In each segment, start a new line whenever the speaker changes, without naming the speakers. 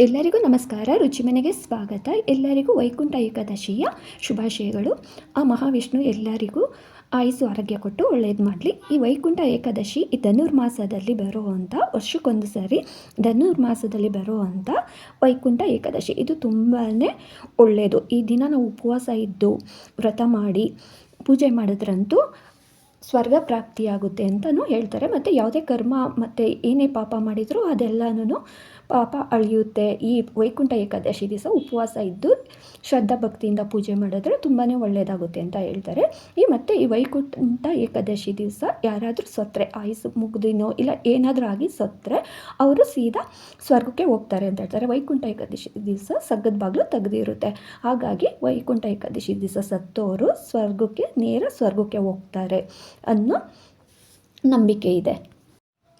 ಎಲ್ಲರಿಗೂ ನಮಸ್ಕಾರ ರುಚಿಮನೆಗೆ ಸ್ವಾಗತ. ಎಲ್ಲರಿಗೂ ವೈಕುಂಠ ಏಕಾದಶಿಯ ಶುಭಾಶಯಗಳು. ಆ ಮಹಾವಿಷ್ಣು ಎಲ್ಲರಿಗೂ ಆಯುಸು ಆರೋಗ್ಯ ಕೊಟ್ಟು ಒಳ್ಳೆಯದು ಮಾಡಲಿ. ಈ ವೈಕುಂಠ ಏಕಾದಶಿ ಈ ಧನುರ್ಮಾಸದಲ್ಲಿ ಬರುವಂಥ ವರ್ಷಕ್ಕೊಂದು ಸಾರಿ ಧನುರ್ಮಾಸದಲ್ಲಿ ಬರುವಂಥ ವೈಕುಂಠ ಏಕಾದಶಿ. ಇದು ತುಂಬಾ ಒಳ್ಳೆಯದು ಈ ದಿನ ನಾವು ಉಪವಾಸ ಇದ್ದು ವ್ರತ ಮಾಡಿ ಪೂಜೆ ಮಾಡಿದ್ರಂತೂ ಸ್ವರ್ಗ ಪ್ರಾಪ್ತಿಯಾಗುತ್ತೆ ಅಂತಲೂ ಹೇಳ್ತಾರೆ. ಮತ್ತು ಯಾವುದೇ ಕರ್ಮ ಮತ್ತು ಏನೇ ಪಾಪ ಮಾಡಿದರೂ ಅದೆಲ್ಲನೂ ಪಾಪ ಅಳಿಯುತ್ತೆ. ಈ ವೈಕುಂಠ ಏಕಾದಶಿ ದಿವಸ ಉಪವಾಸ ಇದ್ದು ಶ್ರದ್ಧಾ ಭಕ್ತಿಯಿಂದ ಪೂಜೆ ಮಾಡಿದ್ರೆ ತುಂಬಾ ಒಳ್ಳೆಯದಾಗುತ್ತೆ ಅಂತ ಹೇಳ್ತಾರೆ. ಈ ಮತ್ತು ಈ ವೈಕುಂಠ ಏಕಾದಶಿ ದಿವಸ ಯಾರಾದರೂ ಸತ್ತರೆ ಆಯುಸು ಮುಗ್ದಿನೋ ಇಲ್ಲ ಏನಾದರೂ ಆಗಿ ಸತ್ತರೆ, ಅವರು ಸೀದಾ ಸ್ವರ್ಗಕ್ಕೆ ಹೋಗ್ತಾರೆ ಅಂತ ಹೇಳ್ತಾರೆ. ವೈಕುಂಠ ಏಕಾದಶಿ ದಿವಸ ಸಗ್ಗದ ಬಾಗಿಲು ತೆಗೆದಿರುತ್ತೆ. ಹಾಗಾಗಿ ವೈಕುಂಠ ಏಕಾದಶಿ ದಿವಸ ಸತ್ತೋರು ಸ್ವರ್ಗಕ್ಕೆ, ನೇರ ಸ್ವರ್ಗಕ್ಕೆ ಹೋಗ್ತಾರೆ. ಅನ್ನೋ ನಂಬಿಕೆ ಇದೆ.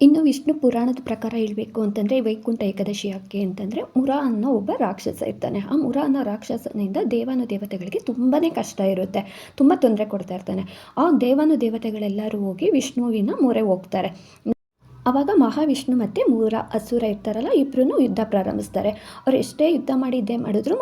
ಇನ್ನು ವಿಷ್ಣು ಪುರಾಣದ ಪ್ರಕಾರ ಹೇಳಬೇಕು ಅಂತಂದರೆ ವೈಕುಂಠ ಏಕಾದಶಿ ಯಾಕೆ ಅಂತಂದರೆ ಮುರ ಅನ್ನೋ ಒಬ್ಬ ರಾಕ್ಷಸ ಇರ್ತಾನೆ. ಆ ಮುರ ಅನ್ನೋ ರಾಕ್ಷಸನಿಂದ ದೇವಾನು ದೇವತೆಗಳಿಗೆ ತುಂಬಾ ಕಷ್ಟ ಇರುತ್ತೆ, ತುಂಬ ತೊಂದರೆ ಕೊಡ್ತಾ ಇರ್ತಾನೆ. ಆ ದೇವಾನು ದೇವತೆಗಳೆಲ್ಲರೂ ಹೋಗಿ ವಿಷ್ಣುವಿನ ಮೊರೆ ಹೋಗ್ತಾರೆ. ಆವಾಗ ಮಹಾವಿಷ್ಣು ಮತ್ತು ಮೂರ, ಅಸುರ ಇರ್ತಾರಲ್ಲ ಇಬ್ಬರೂ ಯುದ್ಧ ಪ್ರಾರಂಭಿಸ್ತಾರೆ. ಅವ್ರು ಎಷ್ಟೇ ಯುದ್ಧ ಮಾಡಿ ಇದ್ದೇ ಮಾಡಿದ್ರು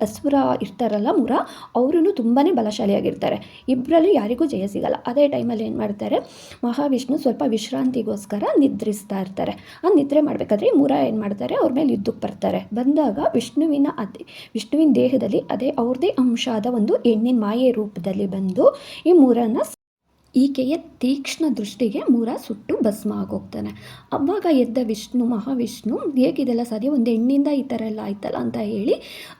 ಅಸುರ ಇರ್ತಾರಲ್ಲ ಮುರ ಅವರೂ ತುಂಬಾ ಬಲಶಾಲಿಯಾಗಿರ್ತಾರೆ. ಇಬ್ಬರಲ್ಲಿ ಯಾರಿಗೂ ಜಯ ಸಿಗಲ್ಲ. ಅದೇ ಟೈಮಲ್ಲಿ ಏನು ಮಾಡ್ತಾರೆ? ಮಹಾವಿಷ್ಣು ಸ್ವಲ್ಪ ವಿಶ್ರಾಂತಿಗೋಸ್ಕರ ನಿದ್ರಿಸ್ತಾ ಇರ್ತಾರೆ. ಆ ನಿದ್ರೆ ಮಾಡಬೇಕಾದ್ರೆ ಈ ಮುರ ಏನು ಮಾಡ್ತಾರೆ? ಅವ್ರ ಮೇಲೆ ಯುದ್ಧಕ್ಕೆ ಬರ್ತಾರೆ. ಬಂದಾಗ ವಿಷ್ಣುವಿನ ಅದೇ, ವಿಷ್ಣುವಿನ ದೇಹದಲ್ಲಿ ಅದೇ ಅವ್ರದೇ ಅಂಶ ಆದ ಒಂದು ಹೆಣ್ಣಿನ ಮಾಯೆ ರೂಪದಲ್ಲಿ ಬಂದು ಈ ಮುರನ ಈಕೆಯ ತೀಕ್ಷ್ಣ ದೃಷ್ಟಿಗೆ ಮೂರ ಸುಟ್ಟು ಭಸ್ಮ ಆಗೋಗ್ತಾನೆ. ಅವಾಗ ಎದ್ದ ವಿಷ್ಣು, ಮಹಾವಿಷ್ಣು, ಹೇಗಿದೆಲ್ಲ ಸಾಧ್ಯ? ಒಂದು ಹೆಣ್ಣಿಂದ ಈ ಥರ ಎಲ್ಲ ಆಯ್ತಲ್ಲ ಅಂತ ಹೇಳಿ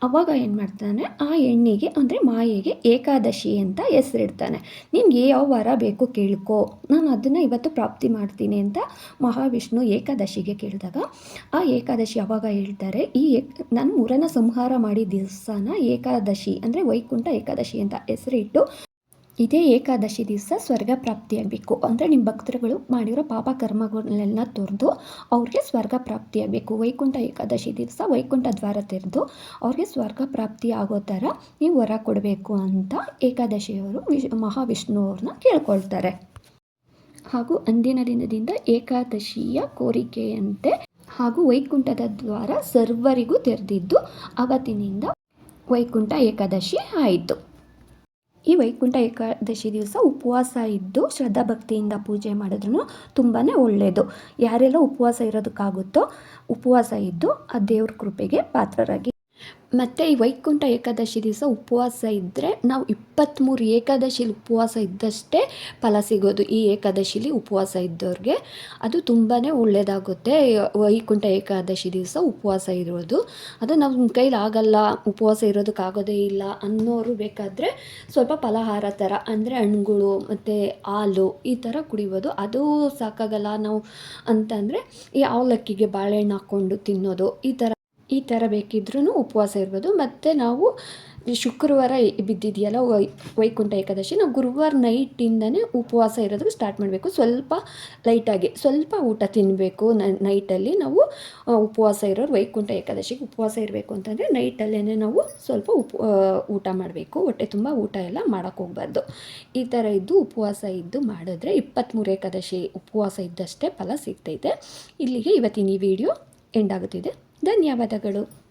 ಅವಾಗ ಏನು ಮಾಡ್ತಾನೆ? ಆ ಹೆಣ್ಣಿಗೆ ಅಂದರೆ ಮಾಯೆಗೆ ಏಕಾದಶಿ ಅಂತ ಹೆಸರಿಡ್ತಾನೆ. ನಿನಗೆ ಯಾವ ವರ ಬೇಕು ಕೇಳ್ಕೊ. ನಾನು ಅದನ್ನು ಇವತ್ತು ಪ್ರಾಪ್ತಿ ಮಾಡ್ತೀನಿ ಅಂತ ಮಹಾವಿಷ್ಣು ಏಕಾದಶಿಗೆ ಕೇಳಿದಾಗ, ಆ ಏಕಾದಶಿ ಅವಾಗ ಹೇಳ್ತಾರೆ, ಈ ನಾನು ಮೂರನ ಸಂಹಾರ ಮಾಡಿ ದಿವಸನ ಏಕಾದಶಿ, ಅಂದರೆ ವೈಕುಂಠ ಏಕಾದಶಿ ಅಂತ ಹೆಸರಿಟ್ಟು ಇದೇ ಏಕಾದಶಿ ದಿವಸ ಸ್ವರ್ಗ ಪ್ರಾಪ್ತಿಯಾಗಬೇಕು. ಅಂದರೆ ನಿಮ್ಮ ಭಕ್ತರುಗಳು ಮಾಡಿರೋ ಪಾಪ ಕರ್ಮಗಳನ್ನೆಲ್ಲ ತೊರೆದು ಅವ್ರಿಗೆ ಸ್ವರ್ಗ ಪ್ರಾಪ್ತಿಯಾಗಬೇಕು. ವೈಕುಂಠ ಏಕಾದಶಿ ದಿವಸ ವೈಕುಂಠ ದ್ವಾರ ತೆರೆದು ಅವ್ರಿಗೆ ಸ್ವರ್ಗ ಪ್ರಾಪ್ತಿ ಆಗೋ ಥರ ನೀವು ವರ ಕೊಡಬೇಕು ಅಂತ ಏಕಾದಶಿಯವರು ವಿಶ್ ಮಹಾವಿಷ್ಣುವ್ರನ್ನ ಕೇಳ್ಕೊಳ್ತಾರೆ. ಹಾಗೂ ಅಂದಿನ ದಿನದಿಂದ ಏಕಾದಶಿಯ ಕೋರಿಕೆಯಂತೆ ಹಾಗೂ ವೈಕುಂಠದ ದ್ವಾರ ಸರ್ವರಿಗೂ ತೆರೆದಿದ್ದು ಅವತ್ತಿನಿಂದ ವೈಕುಂಠ ಏಕಾದಶಿ ಆಯಿತು. ಈ ವೈಕುಂಠ ಏಕಾದಶಿ ದಿವಸ ಉಪವಾಸ ಇದ್ದು ಶ್ರದ್ಧಾ ಭಕ್ತಿಯಿಂದ ಪೂಜೆ ಮಾಡಿದ್ರೂ ತುಂಬಾ ಒಳ್ಳೆಯದು ಯಾರೆಲ್ಲ ಉಪವಾಸ ಇರೋದಕ್ಕಾಗುತ್ತೋ ಉಪವಾಸ ಇದ್ದು ಆ ದೇವ್ರ ಕೃಪೆಗೆ ಪಾತ್ರರಾಗಿ ಮತ್ತು ಈ ವೈಕುಂಠ ಏಕಾದಶಿ ದಿವಸ ಉಪವಾಸ ಇದ್ದರೆ ನಾವು ಇಪ್ಪತ್ತ್ಮೂರು ಏಕಾದಶಿಲಿ ಉಪವಾಸ ಇದ್ದಷ್ಟೇ ಫಲ ಸಿಗೋದು. ಈ ಏಕಾದಶಿಲಿ ಉಪವಾಸ ಇದ್ದವ್ರಿಗೆ ಅದು ತುಂಬಾ ಒಳ್ಳೆಯದಾಗುತ್ತೆ ವೈಕುಂಠ ಏಕಾದಶಿ ದಿವಸ ಉಪವಾಸ ಇರೋದು. ಅದು ನಮ್ಮ ಕೈಲಿ ಆಗಲ್ಲ, ಉಪವಾಸ ಇರೋದಕ್ಕಾಗೋದೇ ಇಲ್ಲ ಅನ್ನೋರು ಬೇಕಾದರೆ ಸ್ವಲ್ಪ ಫಲಹಾರ ಥರ, ಅಂದರೆ ಹಣ್ಣುಗಳು, ಮತ್ತು ಹಾಲು ಈ ಥರ ಕುಡಿಬೋದು. ಅದು ಸಾಕಾಗಲ್ಲ ನಾವು ಅಂತಂದರೆ ಈ ಅವಲಕ್ಕಿಗೆ ಬಾಳೆಹಣ್ಣು ಹಾಕ್ಕೊಂಡು ತಿನ್ನೋದು ಈ ಥರ ಈ ಥರ ಬೇಕಿದ್ರೂ ಉಪವಾಸ ಇರ್ಬೋದು. ಮತ್ತು ನಾವು ಶುಕ್ರವಾರ ಬಿದ್ದಿದೆಯಲ್ಲ, ವೈ, ವೈಕುಂಠ ಏಕಾದಶಿ, ನಾವು ಗುರುವಾರ ನೈಟಿಂದನೇ ಉಪವಾಸ ಇರೋದಕ್ಕೆ ಸ್ಟಾರ್ಟ್ ಮಾಡಬೇಕು. ಸ್ವಲ್ಪ ಲೈಟಾಗಿ ಸ್ವಲ್ಪ ಊಟ ತಿನ್ನಬೇಕು ನೈಟಲ್ಲಿ ನಾವು ಉಪವಾಸ ಇರೋರು ವೈಕುಂಠ ಏಕಾದಶಿಗೆ ಉಪವಾಸ ಇರಬೇಕು ಅಂತಂದರೆ ನೈಟಲ್ಲೇ ನಾವು ಸ್ವಲ್ಪ ಉಪ ಊಟ ಮಾಡಬೇಕು. ಹೊಟ್ಟೆ ತುಂಬ ಊಟ ಎಲ್ಲ ಮಾಡೋಕ್ಕೆ ಹೋಗ್ಬಾರ್ದು. ಈ ಥರ ಇದ್ದು ಉಪವಾಸ ಇದ್ದು ಮಾಡಿದ್ರೆ ಇಪ್ಪತ್ತ್ಮೂರು ಏಕಾದಶಿ ಉಪವಾಸ ಇದ್ದಷ್ಟೇ ಫಲ ಸಿಗ್ತೈತೆ. ಇಲ್ಲಿಗೆ ಇವತ್ತಿನ ಈ ವಿಡಿಯೋ ಎಂಡ್ ಆಗುತ್ತಿದೆ. ಧನ್ಯವಾದಗಳು.